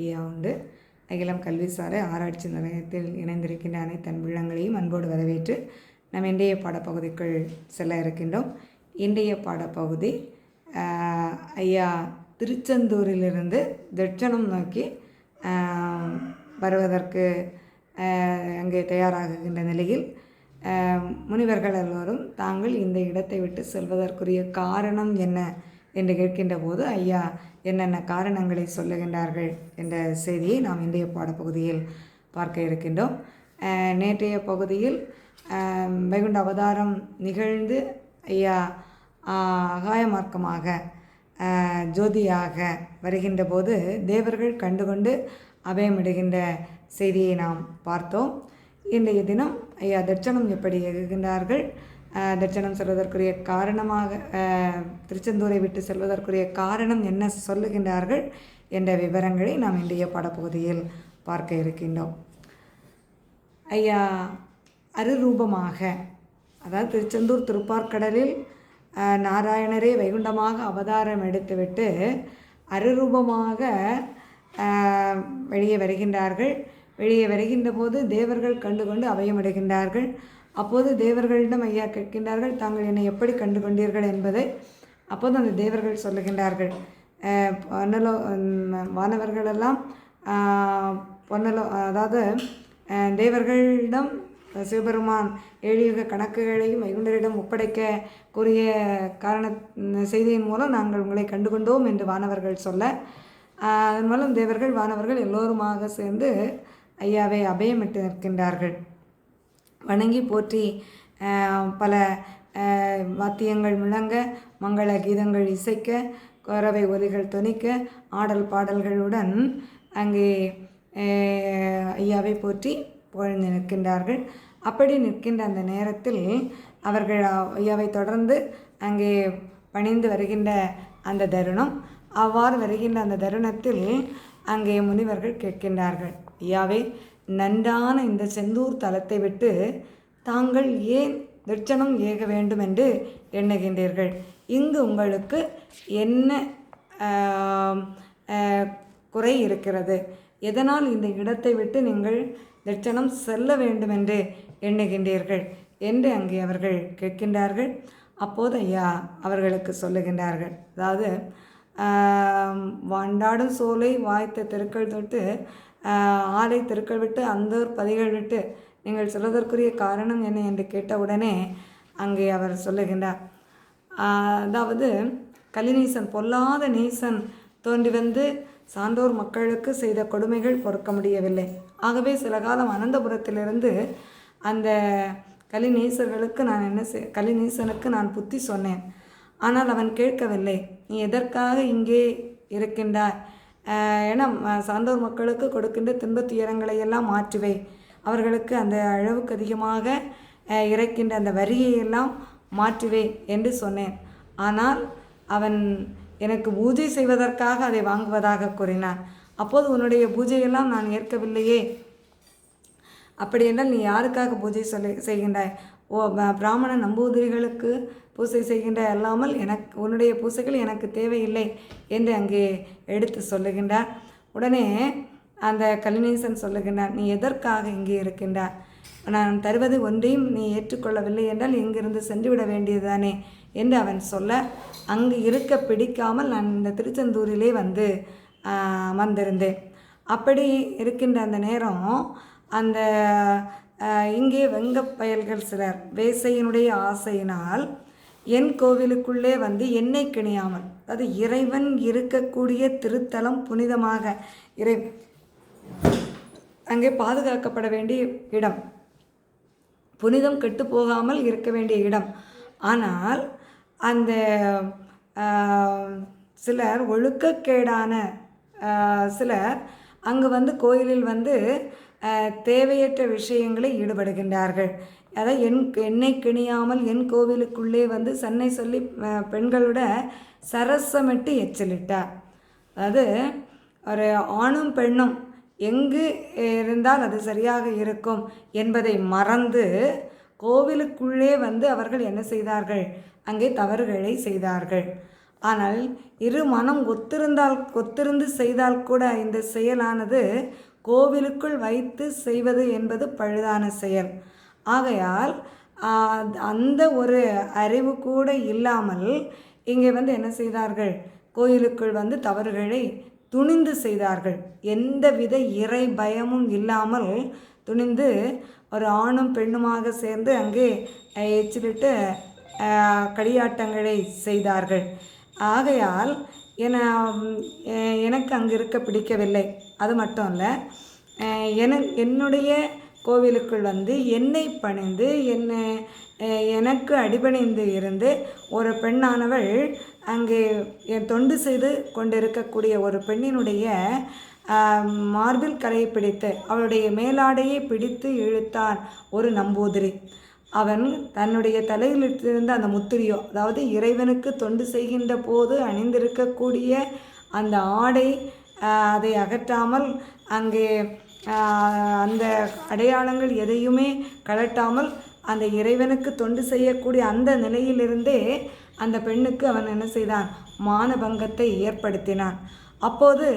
ஐயா உண்டு அகிலம் கல்விசார ஆராய்ச்சி நிலையத்தில் இணைந்திருக்கின்ற அனைத்து அன்புள்ளங்களையும் அன்போடு வரவேற்று நம் இன்றைய பாடப்பகுதிக்குள் செல்ல இருக்கின்றோம். இன்றைய பாடப்பகுதி ஐயா திருச்செந்தூரிலிருந்து தட்சணம் நோக்கி வருவதற்கு அங்கே தயாராகுகின்ற நிலையில் முனிவர்கள் எல்லோரும் தாங்கள் இந்த இடத்தை விட்டு செல்வதற்குரிய காரணம் என்ன? என்று கேட்கின்ற போது ஐயா என்னென்ன காரணங்களை சொல்லுகின்றார்கள்? என்ற செய்தியை நாம் இன்றைய பாடப்பகுதியில் பார்க்க இருக்கின்றோம். நேற்றைய பகுதியில் வைகுண்ட அவதாரம் நிகழ்ந்து ஐயா அகாய மார்க்கமாக ஜோதியாக வருகின்ற போது தேவர்கள் கண்டுகொண்டு அபயமிடுகின்ற செய்தியை நாம் பார்த்தோம். இன்றைய தினம் ஐயா தட்சணம் எப்படி எழுகின்றார்கள் தரிசனம் தட்சணம் செல்வதற்குரிய காரணமாக திருச்செந்தூரை விட்டு செல்வதற்குரிய காரணம் என்ன சொல்லுகின்றார்கள் என்ற விவரங்களை நாம் இன்றைய படப்பகுதியில் பார்க்க இருக்கின்றோம். ஐயா அருரூபமாக அதாவது திருச்செந்தூர் திருப்பார்க்கடலில் நாராயணரே வைகுண்டமாக அவதாரம் எடுத்துவிட்டு அருரூபமாக வெளியே வருகின்றார்கள். வெளியே வருகின்ற போது தேவர்கள் கண்டுகொண்டு அவையமிடுகின்றார்கள் அப்போது தேவர்களிடம் ஐயா கேட்கின்றார்கள் தாங்கள் என்னை எப்படி கண்டு கொண்டீர்கள் என்பதை? அப்போது அந்த தேவர்கள் சொல்லுகின்றார்கள் பொன்னலோ வானவர்களெல்லாம் பொன்னலோ அதாவது தேவர்களிடம் சிவபெருமான் ஏழியுக கணக்குகளையும் வைகுண்டரிடம் ஒப்படைக்க கூறிய காரண செய்தியின் மூலம் நாங்கள் உங்களை கண்டுகொண்டோம் என்று வானவர்கள் சொல்ல அதன் மூலம் தேவர்கள் வானவர்கள் எல்லோருமாக சேர்ந்து ஐயாவை அபயமிட்டு நிற்கின்றார்கள். வணங்கி போற்றி பல வாத்தியங்கள் முழங்க மங்கள கீதங்கள் இசைக்க குறவை ஒலிகள் துணிக்க ஆடல் பாடல்களுடன் அங்கே ஐயாவை போற்றி புகழ்ந்து நிற்கின்றார்கள். அப்படி நிற்கின்ற அந்த நேரத்தில் அவர்கள் ஐயாவை தொடர்ந்து அங்கே பணிந்து வருகின்ற அந்த தருணம் அவ்வாறு வருகின்ற அந்த தருணத்தில் அங்கே முனிவர்கள் கேட்கின்றார்கள் ஐயாவே நன்றான இந்த செந்தூர் தலத்தை விட்டு தாங்கள் ஏன் தட்சணம் ஏக வேண்டும் என்று எண்ணுகின்றீர்கள்? இங்கு உங்களுக்கு என்ன குறை இருக்கிறது? எதனால் இந்த இடத்தை விட்டு நீங்கள் தட்சணம் செல்ல வேண்டும் என்று எண்ணுகின்றீர்கள் என்று அங்கே அவர்கள் கேட்கின்றார்கள். அப்போது ஐயா அவர்களுக்கு சொல்லுகின்றார்கள். அதாவது வாண்டாடும் வண்டாடும் சோலை வாய்த்த தெருக்கள் தொட்டு ஆலை தெருக்கள் விட்டு அந்தோர் பதிகள் விட்டு நீங்கள் சொல்வதற்குரிய காரணம் என்ன என்று கேட்டவுடனே அங்கே அவர் சொல்லுகின்றார். அதாவது கலிநீசன் பொல்லாத நீசன் தோன்றி வந்து சான்றோர் மக்களுக்கு செய்த கொடுமைகள் பொறுக்க முடியவில்லை. ஆகவே சில காலம் அனந்தபுரத்திலிருந்து அந்த கலிநீசர்களுக்கு நான் என்ன செய் கலிநீசனுக்கு நான் புத்தி சொன்னேன். ஆனால் அவன் கேட்கவில்லை. நீ எதற்காக இங்கே இருக்கின்றாய்? ஏன்னா ம- சான்றோர் மக்களுக்கு கொடுக்கின்ற துன்பத் துயரங்களை எல்லாம் மாற்றுவே. அவர்களுக்கு அந்த அளவுக்கு அதிகமாக இறக்கின்ற இறைக்கின்ற அந்த வரியை எல்லாம் மாற்றுவே என்று சொன்னேன். ஆனால் அவன் எனக்கு பூஜை செய்வதற்காக அதை வாங்குவதாக கூறினான். அப்போது உன்னுடைய பூஜையெல்லாம் நான் ஏற்கவில்லையே. அப்படி என்றால் நீ யாருக்காக பூஜை சொல்ல செய்கின்றாய்? ஓ பிராமண நம்பூதிரிகளுக்கு பூஜை செய்கின்ற அல்லாமல் எனக்கு உன்னுடைய பூசைகள் எனக்கு தேவையில்லை என்று அங்கே எடுத்து சொல்லுகின்றார். உடனே அந்த கலினேசன் சொல்லுகின்றார் நீ எதற்காக இங்கே இருக்கின்றார் நான் தருவது ஒன்றையும் நீ ஏற்றுக்கொள்ளவில்லை என்றால் இங்கிருந்து சென்றுவிட வேண்டியதுதானே? என்று அவன் சொல்ல அங்கு இருக்க பிடிக்காமல் நான் இந்த திருச்செந்தூரிலே வந்து அமர்ந்திருந்தேன். அப்படி இருக்கின்ற அந்த நேரம் அந்த இங்கே வெங்கப் பயல்கள் சிலர். வேசையினுடைய ஆசையினால் என் கோவிலுக்குள்ளே வந்து என்னை கிணியாமல் அதாவது இறைவன் இருக்கக்கூடிய திருத்தலம் புனிதமாக இறை அங்கே பாதுகாக்கப்பட வேண்டிய இடம். புனிதம் கெட்டு போகாமல் இருக்க வேண்டிய இடம். ஆனால் அந்த சிலர் ஒழுக்கக்கேடான சிலர் அங்கு வந்து கோயிலில் வந்து தேவையற்ற விஷயங்களில் ஈடுபடுகின்றார்கள். அதாவது என் என்னை கிணியாமல் என் கோவிலுக்குள்ளே வந்து சென்னை சொல்லி பெண்களோட சரசமிட்டு எச்சலிட்டார். அதாவது ஒரு ஆணும் பெண்ணும் எங்கு இருந்தால் அது சரியாக இருக்கும் என்பதை மறந்து கோவிலுக்குள்ளே வந்து அவர்கள் என்ன செய்தார்கள்? அங்கே தவறுகளை செய்தார்கள். ஆனால் இரு மனம் ஒத்திருந்தால் ஒத்திருந்து செய்தால் கூட இந்த செயலானது கோவிலுக்குள் வைத்து செய்வது என்பது பழுதான செயல். ஆகையால் அந்த ஒரு அறிவு கூட இல்லாமல் இங்கே வந்து என்ன செய்தார்கள்? கோயிலுக்குள் வந்து தவறுகளை துணிந்து செய்தார்கள். எந்தவித இறை பயமும் இல்லாமல் துணிந்து ஒரு ஆணும் பெண்ணுமாக சேர்ந்து அங்கே எச்சிலிட்டு களியாட்டங்களை செய்தார்கள். ஆகையால் என எனக்கு அங்கே இருக்க பிடிக்கவில்லை. அது மட்டும் இல்லை என என்னுடைய கோவிலுக்குள் வந்து என்னை பணிந்து என்னை எனக்கு அடிபணிந்து இருந்து ஒரு பெண்ணானவள் அங்கே என் தொண்டு செய்து கொண்டிருக்கக்கூடிய ஒரு பெண்ணினுடைய மார்பில் கரையை பிடித்து அவளுடைய மேலாடையை பிடித்து இழுத்தான் ஒரு நம்பூதிரி. அவன் தன்னுடைய தலையில் இருந்த அந்த முத்திரியோ அதாவது இறைவனுக்கு தொண்டு செய்கின்ற போது அணிந்திருக்கக்கூடிய அந்த ஆடை அதை அகற்றாமல் அங்கே அந்த அடையாளங்கள் எதையுமே கழட்டாமல் அந்த இறைவனுக்கு தொண்டு செய்யக்கூடிய அந்த நிலையிலிருந்தே அந்த பெண்ணுக்கு அவன் என்ன செய்தான்? மானபங்கத்தை ஏற்படுத்தினான். அப்போது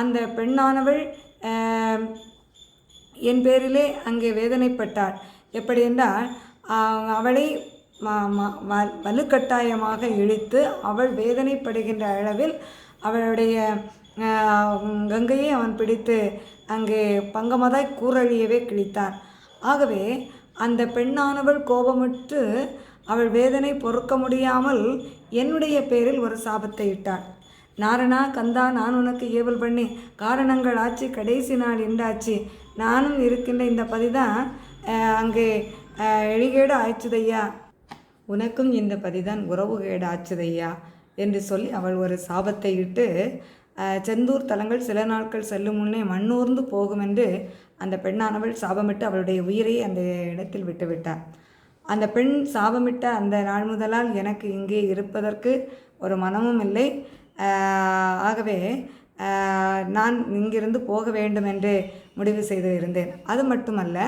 அந்த பெண்ணானவள் என் பேரிலே அங்கே வேதனைப்பட்டாள். எப்படி என்றால் அவளை ம- வ- வலுக்கட்டாயமாக இழுத்து அவள் வேதனைப்படுகின்ற அளவில் அவளுடைய கங்கையை அவன் பிடித்து அங்கே பங்கமதாய் கூரழியவே கிழித்தான் ஆகவே அந்த பெண்ணானவள் கோபமுற்று அவள் வேதனை பொறுக்க முடியாமல் என்னுடைய பேரில் ஒரு சாபத்தை இட்டாள். நாரணா கந்தா நான் உனக்கு ஏவல் பண்ணி காரணங்கள் ஆச்சு கடைசி நாள் இண்டாச்சு நானும் இருக்கின்ற இந்த பதிதான் அங்கே அஹ், எழிகேடு ஆய்ச்சுதையா உனக்கும் இந்த பதிதான் உறவுகேடு ஆச்சுதையா என்று சொல்லி அவள் ஒரு சாபத்தை இட்டு செந்தூர் தலங்கள் சில நாட்கள் செல்லும் முன்னே மண்ணூர்ந்து போகும் என்று அந்த பெண்ணானவள் சாபமிட்டு அவளுடைய உயிரை அந்த இடத்தில் விட்டுவிட்டார் அந்த பெண் சாபமிட்ட அந்த நாள் முதலால் எனக்கு இங்கே இருப்பதற்கு ஒரு மனமும் இல்லை. ஆகவே நான் இங்கிருந்து போக வேண்டும் என்று முடிவு செய்து இருந்தேன் அது மட்டுமல்ல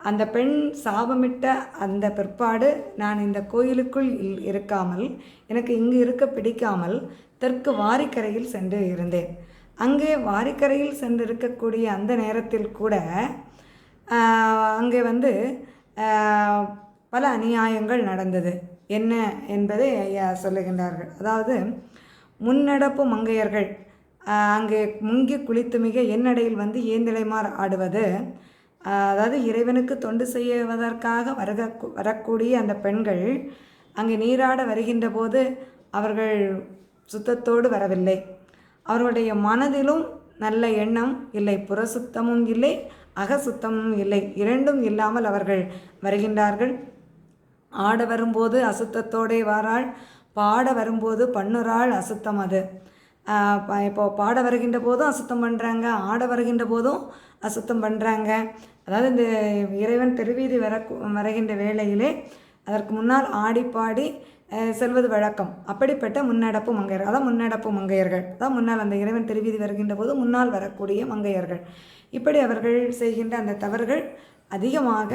அந்த பெண் சாபமிட்ட அந்த பிற்பாடு நான் இந்த கோயிலுக்குள் இல்- இருக்காமல் எனக்கு இங்கு இருக்க பிடிக்காமல் தெற்கு வாரிக்கரையில் சென்று இருந்தேன். அங்கே வாரிக்கரையில் சென்று இருக்கக்கூடிய அந்த நேரத்தில் கூட அங்கே வந்து பல அநியாயங்கள் நடந்தது. என்ன என்பதை ஐயா சொல்லுகின்றார்கள். அதாவது முன்னடப்பு மங்கையர்கள் அங்கே முங்கி குளித்து மிக என்னடையில் வந்து ஏந்திலைமார் ஆடுவது அதாவது இறைவனுக்கு தொண்டு செய்வதற்காக வருக வரக்கூடிய அந்த பெண்கள் அங்கே நீராட வருகின்ற போது அவர்கள் சுத்தத்தோடு வரவில்லை. அவர்களுடைய மனதிலும் நல்ல எண்ணம் இல்லை புறசுத்தமும் இல்லை அகசுத்தமும் இல்லை. இரண்டும் இல்லாமல் அவர்கள் வருகின்றார்கள். ஆட வரும்போது அசுத்தத்தோடே வாராள் பாட வரும்போது பண்ணுறாள் அசுத்தம் அது. இப்போது இப்போ பாட வருகின்ற போதும் அசுத்தம் பண்ணுறாங்க ஆட வருகின்ற போதும் அசுத்தம் பண்ணுறாங்க அதாவது இந்த இறைவன் தெருவீதி வர வருகின்ற வேளையிலே அதற்கு முன்னால் ஆடி பாடி செல்வது வழக்கம். அப்படிப்பட்ட முன்னடப்பு மங்கையர்கள். அதான் முன்னடப்பு மங்கையர்கள். அதான் முன்னால் அந்த இறைவன் திருவீதி வருகின்ற போது முன்னால் வரக்கூடிய மங்கையர்கள். இப்படி அவர்கள் செய்கின்ற அந்த தவறுகள் அதிகமாக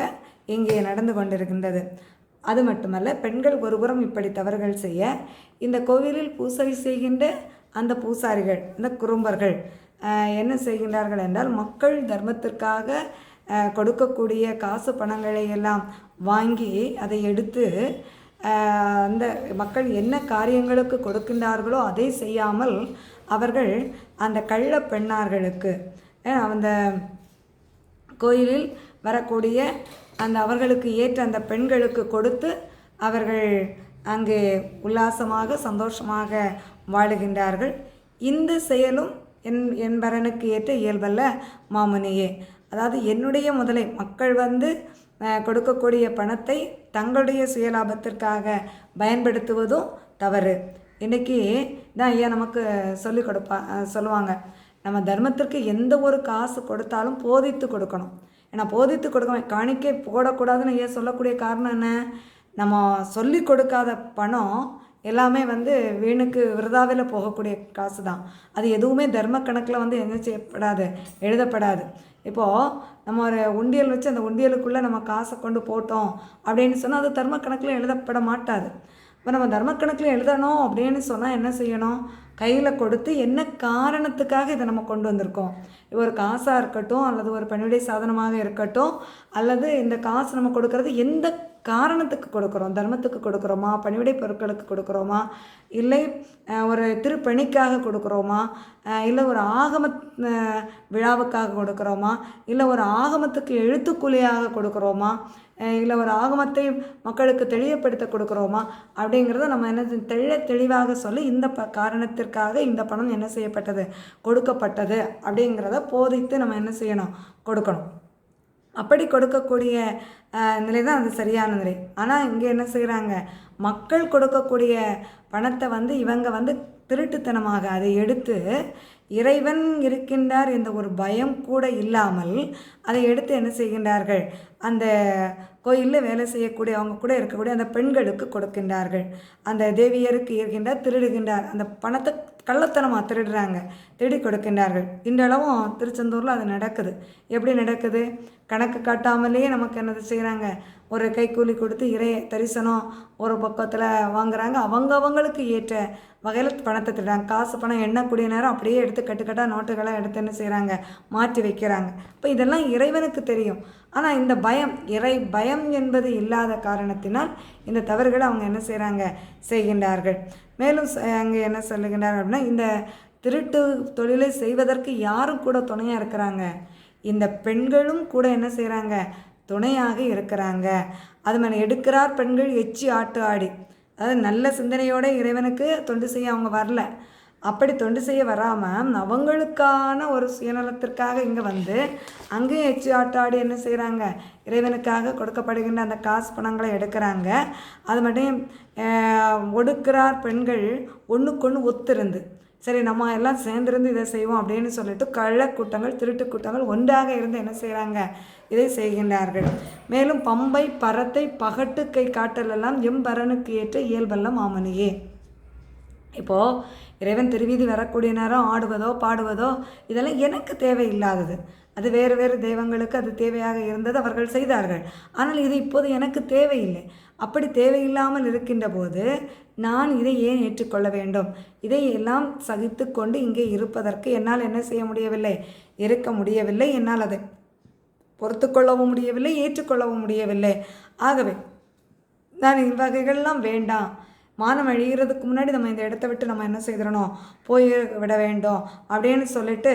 இங்கே நடந்து கொண்டிருக்கின்றது. அது மட்டுமல்ல பெண்கள் ஒருபுறம் இப்படி தவறுகள் செய்ய இந்த கோவிலில் பூசை செய்கின்ற அந்த பூசாரிகள் இந்த குறும்பர்கள் என்ன செய்கின்றார்கள் என்றால் மக்கள் தர்மத்திற்காக கொடுக்கக்கூடிய காசு பணங்களை எல்லாம் வாங்கி அதை எடுத்து அந்த மக்கள் என்ன காரியங்களுக்கு கொடுக்கின்றார்களோ அதை செய்யாமல் அவர்கள் அந்த கள்ள பெண்ணார்களுக்கு அந்த கோயிலில் வரக்கூடிய அந்த அவர்களுக்கு ஏற்ற அந்த பெண்களுக்கு கொடுத்து அவர்கள் அங்கே உல்லாசமாக சந்தோஷமாக வாழுகின்றார்கள். இந்த செயலும் என் என்பரனுக்கு ஏற்ற இயல்பல்ல மாமுனியே. அதாவது என்னுடைய முதலை மக்கள் வந்து கொடுக்கக்கூடிய பணத்தை தங்களுடைய சுயலாபத்திற்காக பயன்படுத்துவதும் தவறு. இன்றைக்கி தான் ஐயா நமக்கு சொல்லிக் கொடுப்பா சொல்லுவாங்க. நம்ம தர்மத்திற்கு எந்த ஒரு காசு கொடுத்தாலும் போதித்து கொடுக்கணும். ஏன்னா போதித்து கொடுக்க காணிக்கை போடக்கூடாதுன்னு ஐயா சொல்லக்கூடிய காரணம் என்ன? நம்ம சொல்லி கொடுக்காத பணம் எல்லாமே வந்து வீணுக்கு விருதாவில் போகக்கூடிய காசு தான் அது எதுவுமே தர்ம கணக்கில் வந்து என்ன செய்யப்படாது எழுதப்படாது. இப்போது நம்ம ஒரு உண்டியல் வச்சு அந்த உண்டியலுக்குள்ளே நம்ம காசை கொண்டு போட்டோம் அப்படின்னு சொன்னால் அது தர்ம கணக்கில் எழுதப்பட மாட்டாது. இப்போ நம்ம தர்மக்கணக்கில் எழுதணும் அப்படின்னு சொன்னால் என்ன செய்யணும்? கையில் கொடுத்து என்ன காரணத்துக்காக இதை நம்ம கொண்டு வந்திருக்கோம்? ஒரு காசாக இருக்கட்டும் அல்லது ஒரு பணிவிடை சாதனமாக இருக்கட்டும் அல்லது இந்த காசு நம்ம கொடுக்கறது எந்த காரணத்துக்கு கொடுக்குறோம் தர்மத்துக்கு கொடுக்குறோமா பணிவிடை பொருட்களுக்கு கொடுக்குறோமா இல்லை ஒரு திருப்பணிக்காக கொடுக்குறோமா இல்லை ஒரு ஆகம விழாவுக்காக கொடுக்குறோமா இல்லை ஒரு ஆகமத்துக்கு எழுத்துக்கூலியாக கொடுக்குறோமா இல்லை ஒரு ஆகமத்தை மக்களுக்கு தெளிவுபடுத்த கொடுக்குறோமா அப்படிங்கிறத நம்ம என்ன தெளி தெளிவாக சொல்லி இந்த ப காரணத்திற்காக இந்த பணம் என்ன செய்யப்பட்டது கொடுக்கப்பட்டது அப்படிங்கிறத போதித்து நம்ம என்ன செய்யணும் கொடுக்கணும். அப்படி கொடுக்கக்கூடிய நிலை தான் அது சரியான நிலை. ஆனால் இங்கே என்ன செய்கிறாங்க மக்கள் கொடுக்கக்கூடிய பணத்தை வந்து இவங்க வந்து திருட்டுத்தனமாக அதை எடுத்து இறைவன் இருக்கின்றார் என்ற ஒரு பயம் கூட இல்லாமல் அதை எடுத்து என்ன செய்கின்றார்கள்? அந்த கோயிலில் வேலை செய்யக்கூடிய அவங்க கூட இருக்கக்கூடிய அந்த பெண்களுக்கு கொடுக்கின்றார்கள். அந்த தேவியருக்கு இருக்கின்றார் திருடுகின்றார். அந்த பணத்தை கள்ளத்தனமாக திருடுறாங்க. திருடி கொடுக்கின்றார்கள். இன்றளவும் திருச்செந்தூரில் அது நடக்குது. எப்படி நடக்குது? கணக்கு காட்டாமலேயே நமக்கு என்னது செய்கிறாங்க ஒரு கைக்கூலி கொடுத்து இறை தரிசனம் ஒரு பக்கத்தில் வாங்குறாங்க. அவங்க அவங்களுக்கு ஏற்ற வகையில் பணத்தை திருடுறாங்க. காசு பணம் எண்ணக்கூடிய நேரம் அப்படியே எடுத்து கட்டுக்கட்டாக நோட்டுகளை எடுத்து என்ன செய்கிறாங்க மாற்றி வைக்கிறாங்க. இப்போ இதெல்லாம் இறைவனுக்கு தெரியும். ஆனால் இந்த பயம் இறை பயம் என்பது இல்லாத காரணத்தினால் இந்த தவறுகளை அவங்க என்ன செய்கிறாங்க செய்கின்றார்கள். மேலும் ச- அங்கே என்ன சொல்லுகிறார் அப்படின்னா இந்த திருட்டு தொழிலை செய்வதற்கு யாரும் கூட துணையாக இருக்கிறாங்க. இந்த பெண்களும் கூட என்ன செய்கிறாங்க துணையாக இருக்கிறாங்க. அது மாதிரி எடுக்கிறார் பெண்கள் எச்சி ஆட்டு ஆடி. அதாவது நல்ல சிந்தனையோட இறைவனுக்கு தொண்டு செய்ய அவங்க வரல. அப்படி தொண்டு செய்ய வராமல் அவங்களுக்கான ஒரு சுயநலத்திற்காக இங்கே வந்து அங்கேயும் எச்சி ஆட்டாடி என்ன செய்கிறாங்க இறைவனுக்காக கொடுக்கப்படுகின்ற அந்த காசு பணங்களை எடுக்கிறாங்க. அது மட்டும் ஒடுக்கிறார் பெண்கள் ஒன்றுக்கொன்று ஒத்திருந்து சரி நம்ம எல்லாம் சேர்ந்திருந்து இதை செய்வோம் அப்படின்னு சொல்லிட்டு கள்ள கூட்டங்கள் திருட்டு கூட்டங்கள் ஒன்றாக இருந்து என்ன செய்கிறாங்க இதை செய்கின்றார்கள். மேலும் பம்பை பரத்தை பகட்டு கை காட்டலெல்லாம் எம்பரனுக்கு ஏற்ற இயல்பெல்லாம் ஆமனியே. இப்போது இறைவன் திருவீதி வரக்கூடிய நேரம் ஆடுவதோ பாடுவதோ இதெல்லாம் எனக்கு தேவையில்லாதது. அது வேறு வேறு தெய்வங்களுக்கு அது தேவையாக இருந்தது அவர்கள் செய்தார்கள். ஆனால் இது இப்போது எனக்கு தேவையில்லை. அப்படி தேவையில்லாமல் இருக்கின்ற போது நான் இதை ஏன் ஏற்றுக்கொள்ள வேண்டும்? இதை எல்லாம் சகித்து கொண்டு இங்கே இருப்பதற்கு என்னால் என்ன செய்ய முடியவில்லை? இருக்க முடியவில்லை. என்னால் அதை பொறுத்துக்கொள்ளவும் முடியவில்லை. ஏற்றுக்கொள்ளவும் முடியவில்லை. ஆகவே நான் இவ்வகைகள்லாம் வேண்டாம். மானம் அழிகிறதுக்கு முன்னாடி நம்ம இந்த இடத்த விட்டு நம்ம என்ன செய்திடணும்? போய் விட வேண்டும். அப்படின்னு சொல்லிட்டு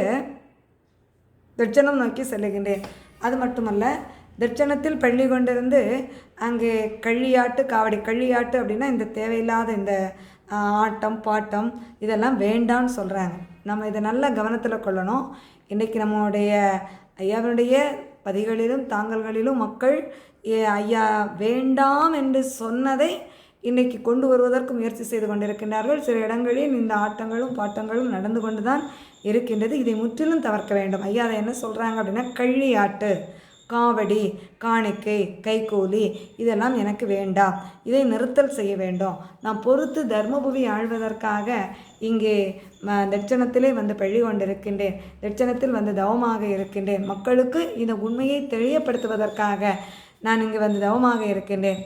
தட்சணம் நோக்கி செல்லுகின்றேன். அது மட்டுமல்ல தட்சணத்தில் பள்ளி கொண்டிருந்து அங்கே கள்ளியாட்டு காவடி கள்ளியாட்டு அப்படின்னா இந்த தேவையில்லாத இந்த ஆட்டம் பாட்டம் இதெல்லாம் வேண்டான்னு சொல்கிறாங்க நம்ம இதை நல்லா கவனத்தில் கொள்ளணும். இன்றைக்கி நம்மளுடைய ஐயாவினுடைய பதிகளிலும் தாங்கல்களிலும் மக்கள் ஏ, ஐயா வேண்டாம் என்று சொன்னதை இன்னைக்கு கொண்டு வருவதற்கு முயற்சி செய்து கொண்டிருக்கின்றார்கள். சில இடங்களில் இந்த ஆட்டங்களும் பாட்டங்களும் நடந்து கொண்டு தான் இருக்கின்றது. இதை முற்றிலும் தவிர்க்க வேண்டும். ஐயா அதை என்ன சொல்கிறாங்க அப்படின்னா கள்ளி ஆட்டு காவடி காணிக்கை கைகூலி இதெல்லாம் எனக்கு வேண்டாம். இதை நிறுத்தல் செய்ய வேண்டும். நான் பொறுத்து தர்மபுரி ஆழ்வதற்காக இங்கே ம, தட்சணத்திலே வந்து பழி கொண்டிருக்கின்றேன். தட்சணத்தில் வந்து தவமாக இருக்கின்றேன். மக்களுக்கு இந்த உண்மையை தெளியப்படுத்துவதற்காக நான் இங்கே வந்து தவமாக இருக்கின்றேன்.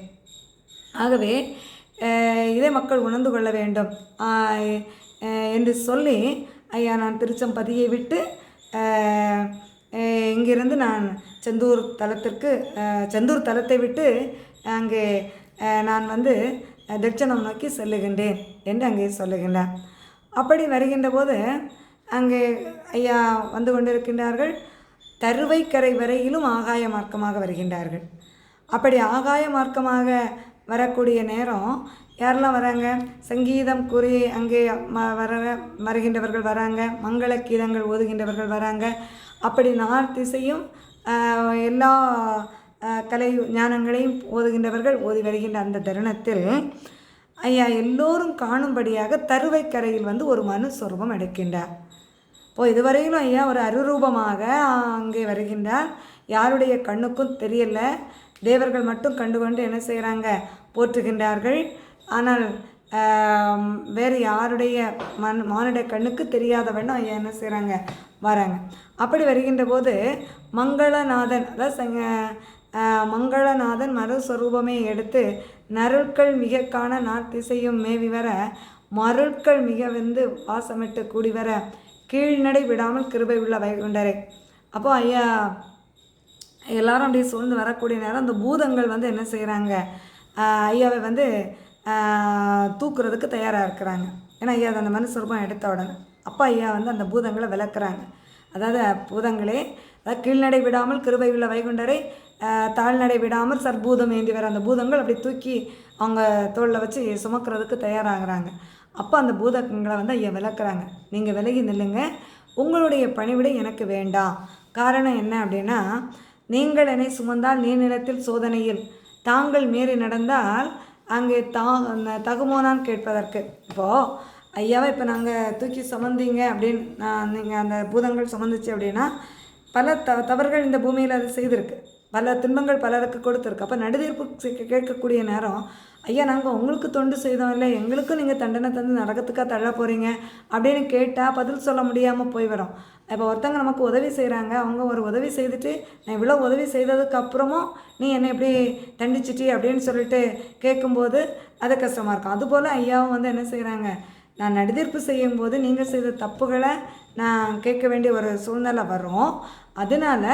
ஆகவே இதை மக்கள் உணர்ந்து கொள்ள வேண்டும். என்று சொல்லி ஐயா நான் திருச்சம்பதியை விட்டு இங்கிருந்து நான் செந்தூர் தலத்திற்கு செந்தூர் தலத்தை விட்டு அங்கே நான் வந்து தட்சணம் நோக்கி செல்லுகின்றேன் என்று அங்கே சொல்லுகின்றார். அப்படி வருகின்ற போது அங்கே ஐயா வந்து கொண்டிருக்கின்றார்கள். தருவைக்கரை வரையிலும் ஆகாய மார்க்கமாக வருகின்றார்கள். அப்படி ஆகாய மார்க்கமாக வரக்கூடிய நேரம். யாரெல்லாம் வராங்க? சங்கீதம் கூறி அங்கே ம வர வருகின்றவர்கள் வராங்க. மங்கள கீதங்கள் ஓதுகின்றவர்கள் வராங்க. அப்படி நார் திசையும் எல்லா கலை ஞானங்களையும் ஓதுகின்றவர்கள் ஓதி வருகின்ற அந்த தருணத்தில் ஐயா எல்லோரும் காணும்படியாக தருவைக்கரையில் வந்து ஒரு மனு சொரூபம் எடுக்கின்றார். இப்போ இதுவரையிலும் ஐயா ஒரு அருரூபமாக அங்கே வருகின்றார். யாருடைய கண்ணுக்கும் தெரியலை. தேவர்கள் மட்டும் கண்டுகொண்டு என்ன செய்கிறாங்க போற்றுகின்றார்கள். ஆனால் வேறு யாருடைய மண் மானிட கண்ணுக்கு தெரியாத வண்ணம் ஐயா என்ன செய்கிறாங்க வராங்க. அப்படி வருகின்ற போது மங்களநாதன் அதாவது சங்க மங்களநாதன் மறுஸ்வரூபமே எடுத்து நருட்கள் மிக காண நாட்டிசையும் மேவி வர மருட்கள் மிக வந்து வாசமிட்டு கூடி வர கீழ்நடை விடாமல் கிருபை உள்ள வைகுண்டரே அப்போ ஐயா எல்லாரும் அப்படியே சூழ்ந்து வரக்கூடிய நேரம் அந்த பூதங்கள் வந்து என்ன செய்கிறாங்க ஐயாவை வந்து தூக்குறதுக்கு தயாராக இருக்கிறாங்க. ஏன்னா ஐயா அந்த மனுஷருப்பம் எடுத்த உடனே அப்பா ஐயா வந்து அந்த பூதங்களை விளக்குறாங்க. அதாவது பூதங்களே அதாவது கீழ்நடை விடாமல் கிருபை உள்ள வைகுண்டரை தாழ்நடை விடாமல் சர்பூதம் ஏந்தி வர அந்த பூதங்கள் அப்படி தூக்கி அவங்க தோளில் வச்சு சுமக்கிறதுக்கு தயாராகிறாங்க. அப்போ அந்த பூதங்களை வந்து ஐயா விளக்குறாங்க. நீங்கள் விலகி நில்லுங்க. உங்களுடைய பணிவிடை எனக்கு வேண்டாம். காரணம் என்ன அப்படின்னா நீங்கள் என்னை சுமந்தால் நீர்நிலத்தில் சோதனையில் தாங்கள் மீறி நடந்தால் அங்கே தா தகுமோனான்னு கேட்பதற்கு. இப்போது ஐயாவை இப்போ நாங்கள் தூக்கி சுமந்தீங்க அப்படின்னு நான் நீங்கள் அந்த பூதங்கள் சுமந்துச்சு அப்படின்னா பல த தவறுகள் இந்த பூமியில் அது செய்திருக்கு. பல துன்பங்கள் பலருக்கு கொடுத்துருக்கு. அப்போ நடுதீர்ப்பு கேட்கக்கூடிய நேரம் ஐயா நாங்கள் உங்களுக்கு தொண்டு செய்தோம் இல்லை எங்களுக்கும் நீங்கள் தண்டனை தந்து நரகத்துக்காக தள்ள போகிறீங்க அப்படின்னு கேட்டால் பதில் சொல்ல முடியாமல் போய்விடும் இப்போ ஒருத்தங்க நமக்கு உதவி செய்கிறாங்க அவங்க ஒரு உதவி செய்துட்டு நான் இவ்வளோ உதவி செய்ததுக்கப்புறமும் நீ என்னை எப்படி தண்டிச்சிட்டி அப்படின்னு சொல்லிட்டு கேட்கும்போது அது கஷ்டமாக இருக்கும். அதுபோல் ஐயாவும் வந்து என்ன செய்கிறாங்க நான் நடுதீர்ப்பு செய்யும்போது நீங்கள் செய்த தப்புகளை நான் கேட்க வேண்டிய ஒரு சூழ்நிலை வரும். அதனால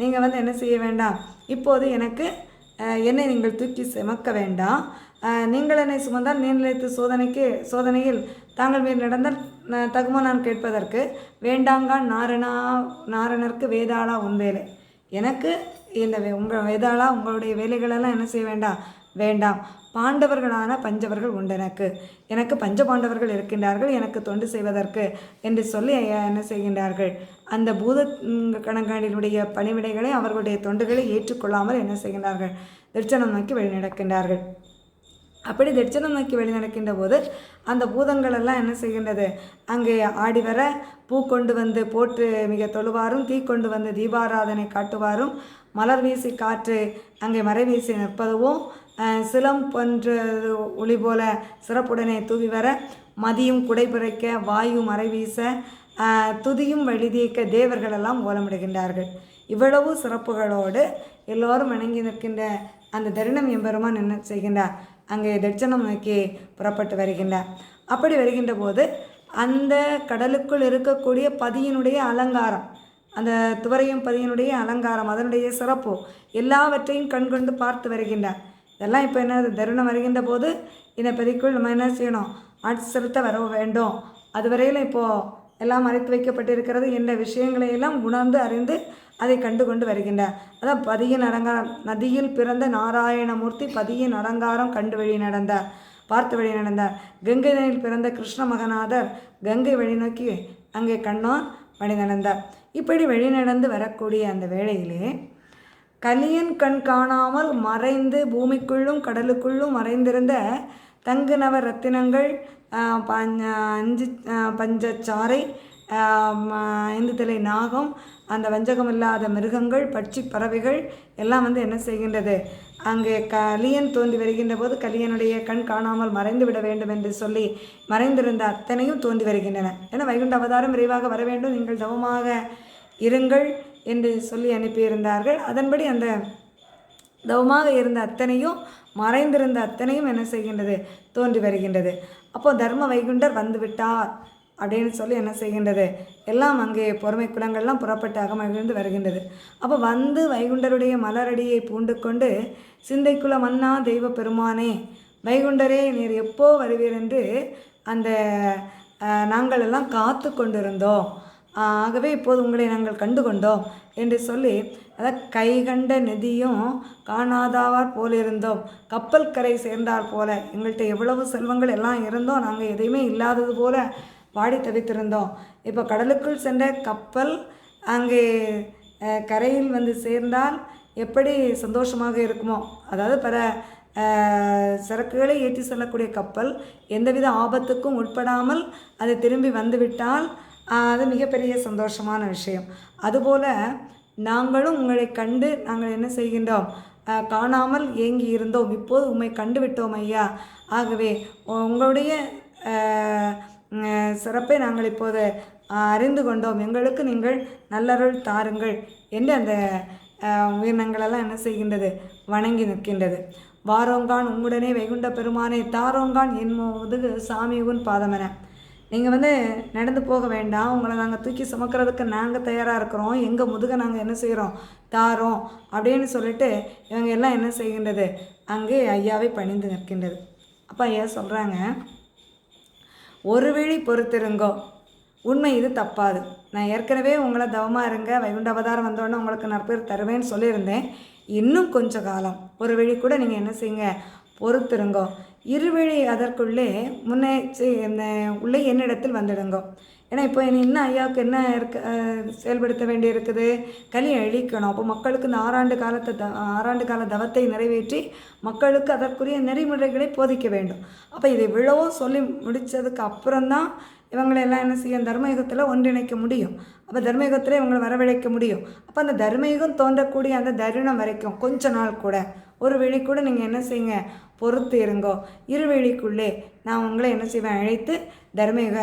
நீங்கள் வந்து என்ன செய்ய வேண்டாம். இப்போது எனக்கு என்னை நீங்கள் தூக்கி சுமக்க வேண்டாம். நீங்கள் என்னை சுமந்தால் நீர்நிலைத்து சோதனைக்கு சோதனையில் தாங்கள் மீது நடந்தால் ந- தகுமோ நான் கேட்பதற்கு வேண்டாங்கான் நாரணா நாரணருக்கு வேதாளா உன் வேலை. எனக்கு இந்த வே- உங்கள் வேதாளா உங்களுடைய வேலைகளெல்லாம் என்ன செய்ய வேண்டாம் வேண்டாம். பாண்டவர்களான பஞ்சவர்கள் உண்டு எனக்கு. எனக்கு பஞ்ச பாண்டவர்கள் இருக்கின்றார்கள். எனக்கு தொண்டு செய்வதற்கு என்று சொல்லி ஐயா என்ன செய்கின்றார்கள்? அந்த பூத ம், பணிவிடைகளை அவர்களுடைய தொண்டுகளை ஏற்றுக்கொள்ளாமல் என்ன செய்கின்றார்கள்? திருச்சனம் நோக்கி வழிநடக்கின்றார்கள். அப்படி தட்சணம் நோக்கி வழி நடக்கின்ற போது அந்த பூதங்கள் எல்லாம் என்ன செய்கின்றது? அங்கே ஆடி வர பூ கொண்டு வந்து போற்று மிக தொழுவாரும் தீ கொண்டு வந்து தீபாராதனை காட்டுவாரும். மலர் வீசி காற்று அங்கே மறை வீசி நிற்பதுவும் சிலம் போன்ற ஒளி போல சிறப்புடனே தூவி வர மதியும் குடைபிறைக்க வாயு மறை வீச துதியும் வழிதீக்க தேவர்கள் எல்லாம் ஓலமிடுகின்றார்கள் இவ்வளவு சிறப்புகளோடு எல்லோரும் வணங்கி நிற்கின்ற அந்த தருணம் எம்பெருமான் என்ன செய்கின்றார்? அங்கே தட்சணம் நோக்கி புறப்பட்டு வருகின்றார் அப்படி வருகின்ற போது அந்த கடலுக்குள் இருக்கக்கூடிய பதியினுடைய அலங்காரம் அந்த துவரையும் பதியினுடைய அலங்காரம் அதனுடைய சிறப்பு எல்லாவற்றையும் கண்கொண்டு பார்த்து வருகின்றார் இதெல்லாம் இப்போ என்ன தருணம் வருகின்ற போது இந்த பெரிக்குள் நம்ம என்ன செய்யணும்? ஆட்சி செலுத்த வர வேண்டும். அதுவரையிலும் இப்போது எல்லாம் மறைத்து வைக்கப்பட்டிருக்கிறது என்ற விஷயங்களையெல்லாம் உணர்ந்து அறிந்து அதை கண்டு கொண்டு வருகின்றார் அதான் பதியின் அலங்காரம். நதியில் பிறந்த நாராயணமூர்த்தி பதியின் அலங்காரம் கண்டு வழி நடந்தார். பார்த்து வழி நடந்தார். கங்கை நதியில் பிறந்த கிருஷ்ண மகநாதர் கங்கை வழி நோக்கி அங்கே கண்ணோன் வழி நடந்தார். இப்படி வழி நடந்து வரக்கூடிய அந்த வேளையிலே கலியன் கண் காணாமல் மறைந்து பூமிக்குள்ளும் கடலுக்குள்ளும் மறைந்திருந்த தங்கு நவ ரத்தினங்கள் பஞ்ச அஞ்சு பஞ்சச்சாறை ஐந்து தலை நாகம் அந்த வஞ்சகம் இல்லாத மிருகங்கள் பட்சி பறவைகள் எல்லாம் வந்து என்ன செய்கின்றது? அங்கே கலியன் தோன்றி வருகின்ற போது கலியனுடைய கண் காணாமல் மறைந்து விட வேண்டும் என்று சொல்லி மறைந்திருந்த அத்தனையும் தோன்றி வருகின்றன. ஏன்னா வைகுண்ட அவதாரம் விரைவாக வர வேண்டும். நீங்கள் தவமாக இருங்கள் என்று சொல்லி அனுப்பியிருந்தார்கள். அதன்படி அந்த தவமாக இருந்த அத்தனையும் மறைந்திருந்த அத்தனையும் என்ன செய்கின்றது? தோன்றி வருகின்றது. அப்போ தர்ம வைகுண்டர் வந்துவிட்டார் அப்படின்னு சொல்லி என்ன செய்கின்றது? எல்லாம் அங்கே பொறுமை குலங்கள்லாம் புறப்பட்டு அகமகிழ்ந்து வருகின்றது. அப்போ வந்து வைகுண்டருடைய மலரடியை பூண்டு கொண்டு சிந்தைக்குல மன்னா தெய்வ பெருமானே வைகுண்டரே நீர் எப்போ வருவீர்? என்று அந்த நாங்கள் எல்லாம் காத்து கொண்டிருந்தோம். ஆகவே இப்போது உங்களை நாங்கள் கண்டு கொண்டோம் என்று சொல்லி அதாவது கை கண்ட நிதியும் காணாதாவார் போல இருந்தோம் கப்பல் கரை சேர்ந்தார் போல எங்கள்கிட்ட எவ்வளவு செல்வங்கள் எல்லாம் இருந்தோம் நாங்கள் எதையுமே இல்லாதது போல வாடி தவித்திருந்தோம். இப்போ கடலுக்குள் சென்ற கப்பல் அங்கே கரையில் வந்து சேர்ந்தால் எப்படி சந்தோஷமாக இருக்குமோ? அதாவது பல சரக்குகளை ஏற்றி செல்லக்கூடிய கப்பல் எந்தவித ஆபத்துக்கும் உட்படாமல் அது திரும்பி வந்துவிட்டால் அது மிகப்பெரிய சந்தோஷமான விஷயம். அதுபோல் நாங்களும் உங்களை கண்டு நாங்கள் என்ன செய்கின்றோம்? காணாமல் ஏங்கி இருந்தோம். இப்போது உம்மை கண்டு விட்டோம் ஐயா. ஆகவே உங்களுடைய சிறப்பை நாங்கள் இப்போது அறிந்து கொண்டோம். எங்களுக்கு நீங்கள் நல்லருள் தாருங்கள் என்று அந்த உயிரினங்களெல்லாம் என்ன செய்கின்றது? வணங்கி நிற்கின்றது. வாரோங்கான் உம்முடனே வைகுண்ட பெருமானே தாரோங்கான் என் முதுகு சாமி உன் பாதமென. நீங்கள் வந்து நடந்து போக வேண்டாம். உங்களை நாங்கள் தூக்கி சுமக்கிறதுக்கு நாங்கள் தயாராக இருக்கிறோம். எங்கள் முதுகை நாங்கள் என்ன செய்கிறோம் தாரோம் அப்படின்னு சொல்லிட்டு இவங்க எல்லாம் என்ன செய்கின்றது? அங்கே ஐயாவை பணிந்து நிற்கின்றது. அப்போ ஐயா சொல்கிறாங்க ஒரு விழி பொறுத்திருங்கோ. உண்மை இது தப்பாது. நான் ஏற்கனவே உங்களை தவமாக இருங்க வைகுண்ட அவதாரம் வந்தோடனே உங்களுக்கு நற்பேர் தருவேன்னு சொல்லியிருந்தேன். இன்னும் கொஞ்ச காலம். ஒரு வழி கூட நீங்கள் என்ன செய்யுங்க பொறுத்திருங்கோ. இருவழி அதற்குள்ளே முன்னே சி- உள்ளே என்னிடத்தில் வந்துடுங்கோ. ஏன்னா இப்போ இனி இன்னும் ஐயாவுக்கு என்ன இருக்க செயல்படுத்த வேண்டி இருக்குது களி அழிக்கணும். அப்போ மக்களுக்கு இந்த ஆறாண்டு காலத்தை த ஆறாண்டு கால தவத்தை நிறைவேற்றி மக்களுக்கு அதற்குரிய நெறிமுறைகளை போதிக்க வேண்டும். அப்போ இதை இவ்வளவும் சொல்லி முடித்ததுக்கு அப்புறம்தான் இவங்களை எல்லாம் என்ன செய்யும்? தர்மயுகத்தில் ஒன்றிணைக்க முடியும். அப்போ தர்மயுகத்தில் இவங்களை வரவழைக்க முடியும். அப்போ அந்த தர்மயுகம் தோன்றக்கூடிய அந்த தருணம் வரைக்கும் கொஞ்ச நாள் கூட ஒரு வழி கூட நீங்கள் என்ன செய்யுங்க? பொறுத்து இருங்கோ. இருவழிக்குள்ளே நான் உங்களை என்ன செய்வேன்? அழைத்து தர்மயுக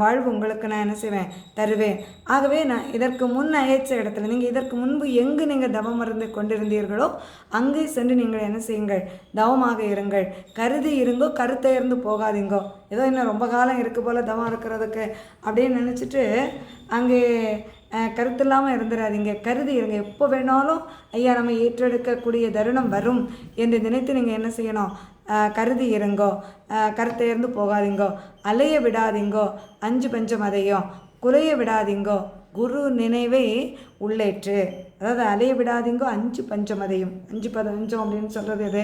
வாழ்வு உங்களுக்கு நான் என்ன செய்வேன்? தருவேன். ஆகவே நான் இதற்கு முன் அழைச்ச இடத்துல நீங்கள் இதற்கு முன்பு எங்கு நீங்கள் தவம் இருந்து கொண்டிருந்தீர்களோ அங்கே சென்று நீங்கள் என்ன செய்யுங்கள்? தவமாக இருங்கள். கருதி இருங்கோ கருத்தையர்ந்து போகாதீங்கோ. ஏதோ இன்னும் ரொம்ப காலம் இருக்குது போல் தவம் இருக்கிறதுக்கு அப்படின்னு நினச்சிட்டு அங்கே கருத்து இல்லாமல் இருந்துடாதீங்க கருதி இருங்க. எப்போ வேணாலும் ஐயா நம்ம ஏற்றெடுக்கக்கூடிய தருணம் வரும் என்று நினைத்து நீங்கள் என்ன செய்யணும்? கருதி இருங்கோ. கருத்தை கருத்தையர்ந்து போகாதீங்கோ. அலைய விடாதீங்கோ. அஞ்சு பஞ்சம் அதையும். குறைய விடாதீங்கோ. குரு நினைவை உள்ளேற்று. அதாவது அலைய விடாதீங்கோ அஞ்சு பஞ்சம் அதையும். அஞ்சு பஞ்சம் அப்படின்னு சொல்கிறது இது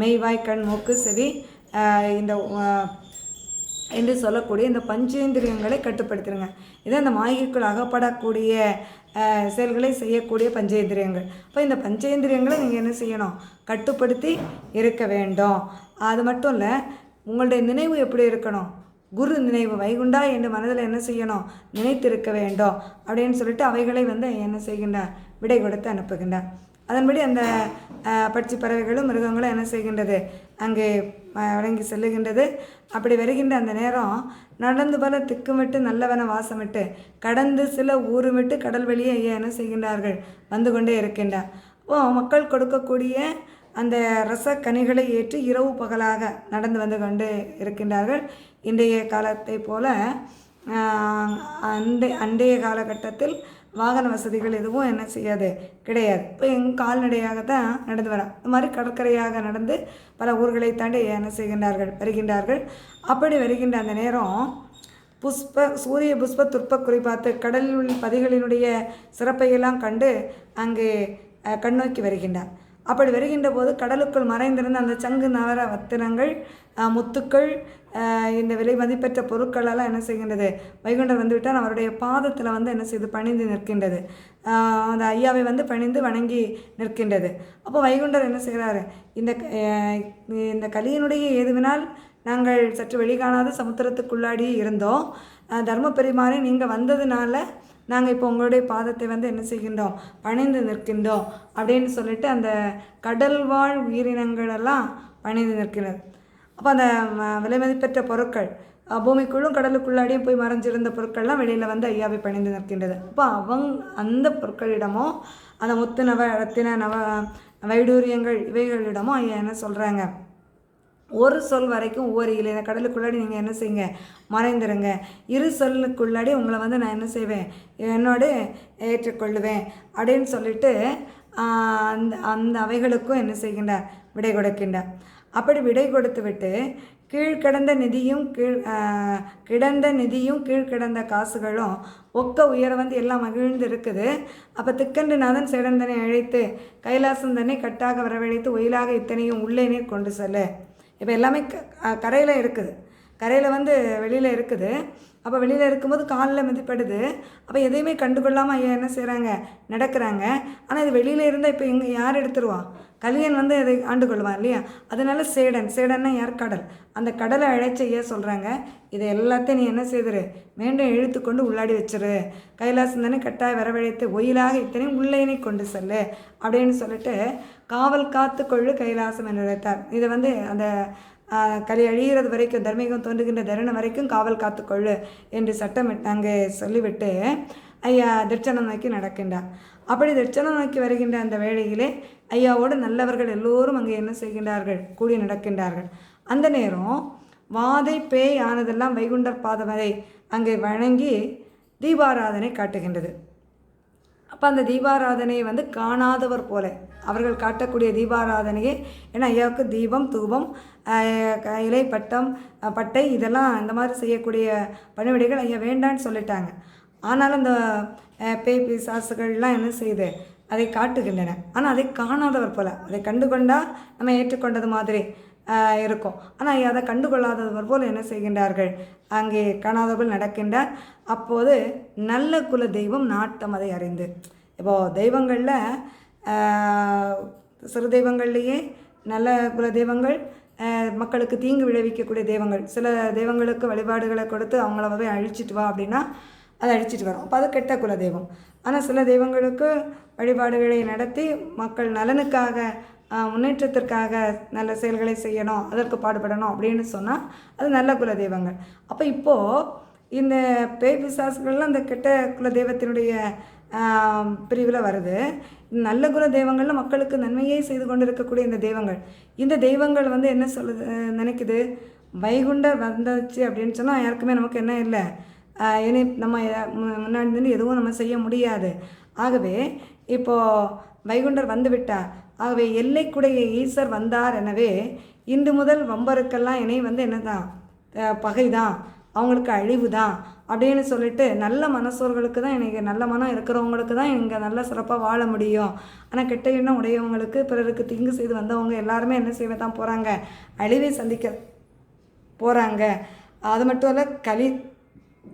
மெய்வாய் கண் மூக்கு செவி. இந்த என்று சொல்லக்கூடிய இந்த பஞ்சேந்திரியங்களை கட்டுப்படுத்திடுங்க இதான் இந்த மாயைக்குள் அகப்படக்கூடிய செயல்களை செய்யக்கூடிய பஞ்சேந்திரியங்கள். அப்போ இந்த பஞ்சேந்திரியங்களை நீங்கள் என்ன செய்யணும்? கட்டுப்படுத்தி இருக்க வேண்டும். அது மட்டும் இல்லை உங்களுடைய நினைவு எப்படி இருக்கணும்? குரு நினைவு வைகுண்டா என்று மனதில் என்ன செய்யணும்? நினைத்திருக்க வேண்டும். அப்படின்னு சொல்லிட்டு அவைகளை வந்து என்ன செய்கின்றார்? விடை கொடுத்து அனுப்புகின்றார். அதன்படி அந்த பட்சி பறவைகளும் மிருகங்களும் என்ன செய்கின்றது? அங்கே வழங்கி செல்லுகின்றது. அப்படி வருகின்ற அந்த நேரம் நடந்து பல திக்குமிட்டு நல்லவன வாசமிட்டு கடந்து சில ஊருமிட்டு கடல் வெளியே ஐயா என்ன செய்கின்றார்கள்? வந்து கொண்டே இருக்கின்றார் ஓ மக்கள் கொடுக்கக்கூடிய அந்த ரச கனிகளை ஏற்று இரவு பகலாக நடந்து வந்து கொண்டு இருக்கின்றார்கள். இன்றைய காலத்தை போல அண்டை அண்டைய காலகட்டத்தில் வாகன வசதிகள் எதுவும் என்ன செய்யாது. கிடையாது. இப்போ எங் கால்நடையாக தான் நடந்து வரான். இந்த மாதிரி கடற்கரையாக நடந்து பல ஊர்களை தாண்டி என்ன செய்கின்றார்கள் வருகின்றார்கள். அப்படி வருகின்ற அந்த நேரம் புஷ்ப சூரிய புஷ்ப துற்ப குறிப்பாத்து கடலில் பதிகளினுடைய சிறப்பையெல்லாம் கண்டு அங்கே கண் கண்ணோக்கி வருகின்றார். அப்படி வருகின்ற போது கடலுக்குள் மறைந்திருந்த அந்த சங்கு நவர வத்திரங்கள் முத்துக்கள் இந்த விலை மதிப்பெற்ற பொருட்களெல்லாம் என்ன செய்கின்றது? வைகுண்டர் வந்து விட்டால் அவருடைய பாதத்தில் வந்து என்ன செய்து பணிந்து நிற்கின்றது. அந்த ஐயாவை வந்து பணிந்து வணங்கி நிற்கின்றது. அப்போ வைகுண்டர் என்ன செய்கிறாரு? இந்த இந்த கலியினுடைய ஏதுவினால் நாங்கள் சற்று வெளிகாணாத சமுத்திரத்துக்குள்ளாடி இருந்தோம். அஹ், தர்ம நீங்கள் வந்ததுனால நாங்கள் இப்போ உங்களுடைய பாதத்தை வந்து என்ன செய்கின்றோம்? பணிந்து நிற்கின்றோம். அப்படின்னு சொல்லிட்டு அந்த கடல் வாழ் பணிந்து நிற்கிறது. அப்போ அந்த ம- விலை மதிப்பெற்ற பொருட்கள் பூமிக்குள்ளும் கடலுக்குள்ளாடியும் போய் மறைஞ்சிருந்த பொருட்கள்லாம் வெளியில் வந்து ஐயாவை பணிந்து நிற்கின்றது. அப்போ அவங்க அந்த பொருட்களிடமோ அந்த முத்து நவ ரத்தின நவ வைடூரியங்கள் இவைகளிடமோ ஐயா என்ன சொல்கிறாங்க ஒரு சொல் வரைக்கும் ஓரி இல்லை. இந்த கடலுக்குள்ளாடி நீங்கள் என்ன செய்யுங்க? மறைந்துருங்க. இரு சொல்லுக்குள்ளாடி உங்களை வந்து நான் என்ன செய்வேன்? என்னோடு ஏற்றுக்கொள்ளுவேன். அப்படின்னு சொல்லிட்டு அந்த அந்த அவைகளுக்கும் என்ன செய்கின்றார்? விடை கொடுக்கின்றார். அப்படி விடை கொடுத்து விட்டு கீழ்கிடந்த நிதியும் கீழ் கிடந்த நிதியும் கீழ்கிடந்த காசுகளும் ஒக்க உயர வந்து எல்லாம் மகிழ்ந்து இருக்குது. அப்போ திக்கண்டு நாதன் சேடந்தனை அழைத்து கைலாசம் தன்னை கட்டாக வரவழைத்து ஒயிலாக இத்தனையும் உள்ளே நீர் கொண்டு செல்லு. இப்போ எல்லாமே க கரையில் இருக்குது. கரையில் வந்து வெளியில் இருக்குது. அப்போ வெளியில் இருக்கும்போது காலில் மிதிப்படுது. அப்போ எதையுமே கண்டுகொள்ளாமல் ஐயா என்ன செய்கிறாங்க நடக்கிறாங்க. ஆனால் இது வெளியில் இருந்தால் இப்போ எங்கே யார் எடுத்துருவா? கலியன் வந்து அதை ஆண்டு கொள்வான் இல்லையா? அதனால சேடன் சேடன்னா யார்? கடல். அந்த கடலை அழைச்ச ஐயா சொல்கிறாங்க இதை எல்லாத்தையும் நீ என்ன செய்திரு? மீண்டும் இழுத்து கொண்டு உள்ளாடி வச்சிரு. கைலாசம் தானே கட்டாய வரவழைத்து ஒயிலாக இத்தனையும் உள்ளேனை கொண்டு செல்லு அப்படின்னு சொல்லிட்டு காவல் காத்து கொள்ளு கைலாசம் என்று உரைத்தார் இதை வந்து அந்த கலி அழிகிறது வரைக்கும் தர்மீகம் தோன்றுகின்ற தருணம் வரைக்கும் காவல் காத்துக்கொள்ளு என்று சட்டம் அங்கே சொல்லிவிட்டு ஐயா தட்சணம் நோக்கி நடக்கின்றார். அப்படி தட்சணம் நோக்கி வருகின்ற அந்த வேளையிலே ஐயாவோடு நல்லவர்கள் எல்லோரும் அங்கே என்ன செய்கின்றார்கள்? கூடி நடக்கின்றார்கள். அந்த நேரம் வாதை பேய் ஆனதெல்லாம் வைகுண்டர் பாதமதை அங்கே வணங்கி தீபாராதனை காட்டுகின்றது. அப்போ அந்த தீபாராதனையை வந்து காணாதவர் போல. அவர்கள் காட்டக்கூடிய தீபாராதனையை ஏன்னா ஐயாவுக்கு தீபம் தூபம் இலை பட்டம் பட்டை இதெல்லாம் இந்த மாதிரி செய்யக்கூடிய பணிவிடைகள் ஐயா வேண்டான்னு சொல்லிட்டாங்க. ஆனாலும் அந்த பேய் பிசாசுகள்லாம் என்ன செய்யுது அதை காட்டுகின்றன. ஆனால் அதை காணாதவர் போல அதை கண்டுகொண்டா நம்ம ஏற்றுக்கொண்டது மாதிரி இருக்கும். ஆனால் அதை கண்டுகொள்ளாதவர் போல் என்ன செய்கின்றார்கள்? அங்கே காணாதவர்கள் நடக்கின்றார் அப்போது நல்ல குல தெய்வம் நாட்டம் அதை அறிந்து. இப்போது தெய்வங்களில் சிறு தெய்வங்கள்லேயே நல்ல குல தெய்வங்கள் மக்களுக்கு தீங்கு விளைவிக்கக்கூடிய தெய்வங்கள். சில தெய்வங்களுக்கு வழிபாடுகளை கொடுத்து அவங்கள போய் அழிச்சிட்டு வா அப்படின்னா அதை அழிச்சிட்டு வரும். அப்போ அது கெட்ட குல தெய்வம். ஆனால் சில தெய்வங்களுக்கு வழிபாடுகளை நடத்தி மக்கள் நலனுக்காக முன்னேற்றத்திற்காக நல்ல செயல்களை செய்யணும் அதற்கு பாடுபடணும் அப்படின்னு சொன்னால் அது நல்ல குல தெய்வங்கள் அப்போ இப்போது இந்த பேய் பிசாசுகள்லாம் அந்த கெட்ட குல தெய்வத்தினுடைய பிரிவில் வருது. நல்ல குல தெய்வங்களில் மக்களுக்கு நன்மையே செய்து கொண்டு இருக்கக்கூடிய இந்த தெய்வங்கள். இந்த தெய்வங்கள் வந்து என்ன சொல்லுது நினைக்குது? வைகுண்டர் வந்தாச்சு அப்படின்னு சொன்னால் யாருக்குமே நமக்கு என்ன இல்லை. இனி நம்ம மு- முன்னாடி நின்று எதுவும் நம்ம செய்ய முடியாது. ஆகவே இப்போது வைகுண்டர் வந்து விட்டார் ஆகவே எல்லைக்குடைய ஈசர் வந்தார் எனவே இன்று முதல் வம்பருக்கெல்லாம் இணை வந்து என்னதான் பகை பகைதான் அவங்களுக்கு அழிவு தான் அப்படின்னு சொல்லிட்டு நல்ல மனசோர்களுக்கு தான் எனக்கு நல்ல மனம் இருக்கிறவங்களுக்கு தான் இங்கே நல்ல சிறப்பாக வாழ முடியும். ஆனால் கெட்ட எண்ணம் உடையவங்களுக்கு பிறருக்கு தீங்கு செய்து வந்தவங்க எல்லாருமே என்ன செய்ய தான் போகிறாங்க அழிவை சந்திக்க போகிறாங்க அது மட்டும் இல்லை கலி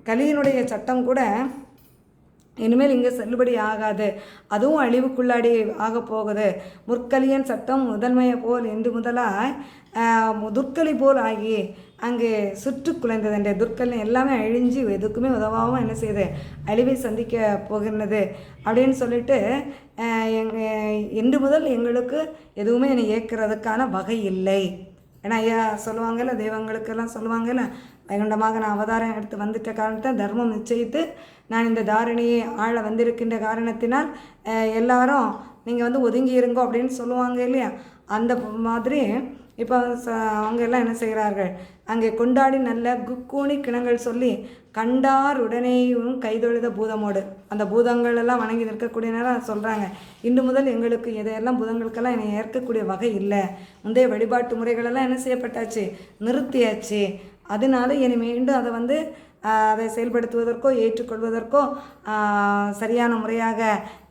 கலியினுடைய சட்டம் கூட இனிமேல் இங்கே செல்லுபடி ஆகாது. அதுவும் அழிவுக்குள்ளாடி ஆக போகுது. முற்கலியன் சட்டம் முதன்மையை போல் என்று முதலாய் துர்க்கலி போல் ஆகி அங்கே சுற்று குலைந்தது துர்க்கலி எல்லாமே அழிஞ்சு எதுக்குமே உதவாமல் என்ன செய்யுது அழிவை சந்திக்க போகின்றது அப்படின்னு சொல்லிட்டு எங்கள் இன்று முதல் எங்களுக்கு எதுவுமே என்னை ஏற்கிறதுக்கான வகை இல்லை. ஏன்னா ஐயா சொல்லுவாங்கல்ல தெய்வங்களுக்கெல்லாம் சொல்லுவாங்கல்ல வைகுண்டமாக நான் அவதாரம் எடுத்து வந்துட்ட காரணத்தை தர்மம் நிச்சயித்து நான் இந்த தாரிணியை ஆள வந்திருக்கின்ற காரணத்தினால் எல்லாரும் நீங்கள் வந்து ஒதுங்கி இருங்கோ அப்படின்னு சொல்லுவாங்க இல்லையா? அந்த மாதிரி இப்போ அவங்க எல்லாம் என்ன செய்கிறார்கள்? அங்கே கொண்டாடி நல்ல குக்கூணி கிணங்கள் சொல்லி கண்டார் உடனேயும் கைதொழுத பூதமோடு. அந்த பூதங்கள் எல்லாம் வணங்கி நிற்கக்கூடிய நேரம் சொல்கிறாங்க இன்று முதல் எங்களுக்கு எதையெல்லாம் பூதங்களுக்கெல்லாம் என்னை ஏற்கக்கூடிய வகை இல்லை. முந்தைய வழிபாட்டு முறைகளெல்லாம் என்ன செய்யப்பட்டாச்சு? நிறுத்தியாச்சு. அதனால இனி மீண்டும் அதை வந்து அதை செயல்படுத்துவதற்கோ ஏற்றுக்கொள்வதற்கோ சரியான முறையாக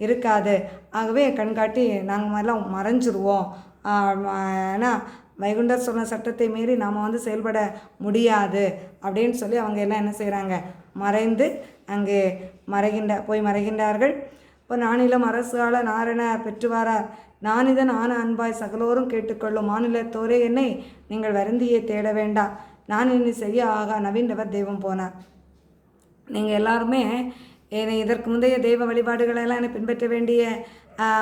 இருக்காது. ஆகவே கண்காட்டி நாங்கள் எல்லாம் மறைஞ்சிருவோம். ஏன்னா வைகுண்டர் சொன்ன சட்டத்தை மீறி நாம் வந்து செயல்பட முடியாது அப்படின்னு சொல்லி அவங்க எல்லாம் என்ன செய்கிறாங்க மறைந்து அங்கே மறைகின்ற போய் மறைகின்றார்கள். இப்போ நானிலம் அரசாள நாரண பெற்றுவாரார். நானிதன் ஆன அன்பாய் சகலோரும் கேட்டுக்கொள்ளும். மாநிலத்தோரே என்னை நீங்கள் வருந்தியே தேட வேண்டாம். நான் இனி செய்ய ஆகா நவீனவர் தெய்வம் போனார். நீங்கள் எல்லாருமே என்னை இதற்கு முந்தைய தெய்வ வழிபாடுகளெல்லாம் என்னை பின்பற்ற வேண்டிய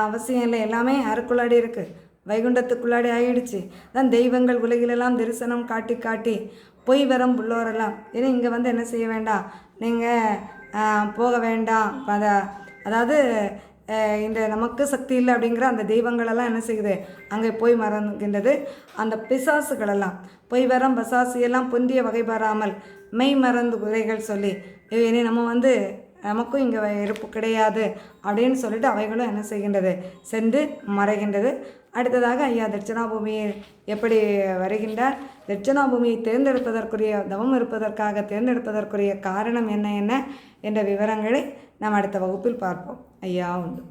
அவசியம் இல்லை. எல்லாமே அருக்குள்ளாடி இருக்குது வைகுண்டத்துக்குள்ளாடி ஆகிடுச்சு தான் தெய்வங்கள் உலகிலெல்லாம் தரிசனம் காட்டி காட்டி பொய் வரம் புள்ளோரெல்லாம் ஏன்னா இங்கே வந்து என்ன செய்ய வேண்டாம்? நீங்கள் போக வேண்டாம். அதை அதாவது இந்த நமக்கு சக்தி இல்லை அப்படிங்கிற அந்த தெய்வங்களெல்லாம் என்ன செய்யுது? அங்கே போய் மறந்துகின்றது. அந்த பிசாசுகளெல்லாம் பொய் வரம் பசாசியெல்லாம் எல்லாம் பொந்திய வகை பெறாமல் மெய் மறந்து குறைகள் சொல்லி இனி நம்ம வந்து நமக்கும் இங்கே இருப்பு கிடையாது அப்படின்னு சொல்லிட்டு அவைகளும் என்ன செய்கின்றது? சென்று மறைகின்றது. அடுத்ததாக ஐயா தட்சிணாபூமியை எப்படி வருகின்றார்? தட்சிணாபூமியை தேர்ந்தெடுப்பதற்குரிய தவம் இருப்பதற்காக தேர்ந்தெடுப்பதற்குரிய காரணம் என்ன என்ன என்ற விவரங்களை நாம் அடுத்த வகுப்பில் பார்ப்போம். ஐயா உண்டு.